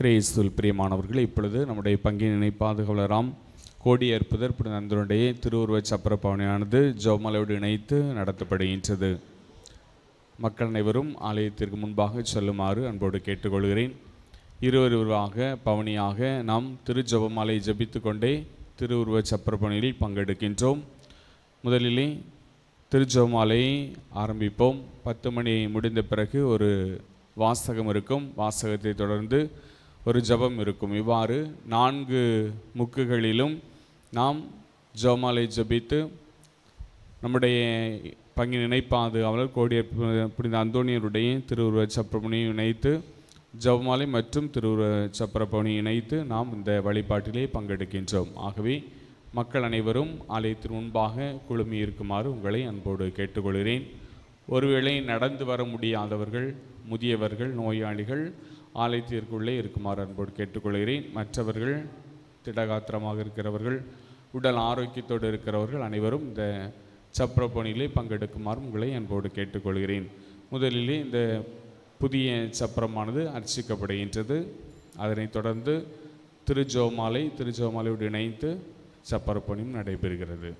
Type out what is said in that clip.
கிரேசுல் பிரியமானவர்கள் இப்பொழுது நம்முடைய பங்கினை பாதுகாவலராம் கோடியேற்புதர் நந்தனுடைய திருவுருவ சப்பர பவனியானது ஜோமலையோடு இணைத்து நடத்தப்படுகின்றது. மக்கள் அனைவரும் ஆலயத்திற்கு முன்பாக செல்லுமாறு அன்போடு கேட்டுக்கொள்கிறேன். இருவருவாக பவனியாக நாம் திருஜபமாலை ஜபித்து கொண்டே திருவுருவச் சப்பர பவனியில் பங்கெடுக்கின்றோம். முதலிலே திருஜபமாலையை ஆரம்பிப்போம். பத்து மணி முடிந்த பிறகு ஒரு வாசகம் இருக்கும். வாசகத்தை தொடர்ந்து ஒரு ஜெபம் இருக்கும். இவ்வாறு நான்கு முக்குகளிலும் நாம் ஜபமாலை ஜபித்து நம்முடைய பங்கி நினைப்பாது. அவள் கோடிய புனித அந்தோனியருடைய திருவுருவ சப்பரப்பணியை இணைத்து ஜபமாலை மற்றும் திருவுருவ சப்பரப்பணி இணைத்து நாம் இந்த வழிபாட்டிலே பங்கெடுக்கின்றோம். ஆகவே மக்கள் அனைவரும் ஆலயத்தின் முன்பாக குழுமி இருக்குமாறு உங்களை அன்போடு கேட்டுக்கொள்கிறேன். ஒருவேளை நடந்து வர முடியாதவர்கள் முதியவர்கள் நோயாளிகள் ஆலயத்திற்குள்ளே இருக்குமாறு அன்போடு கேட்டுக்கொள்கிறேன். மற்றவர்கள் திடகாத்திரமாக இருக்கிறவர்கள் உடல் ஆரோக்கியத்தோடு இருக்கிறவர்கள் அனைவரும் இந்த சப்ரப்பணியிலே பங்கெடுக்குமாறு உங்களை அன்போடு கேட்டுக்கொள்கிறேன். முதலிலே இந்த புதிய சப்பரமானது அர்ச்சிக்கப்படுகின்றது. அதனைத் தொடர்ந்து திருஜோமாலை திருஜோமாலையோடு இணைத்து சப்பரப்பணியும் நடைபெறுகிறது.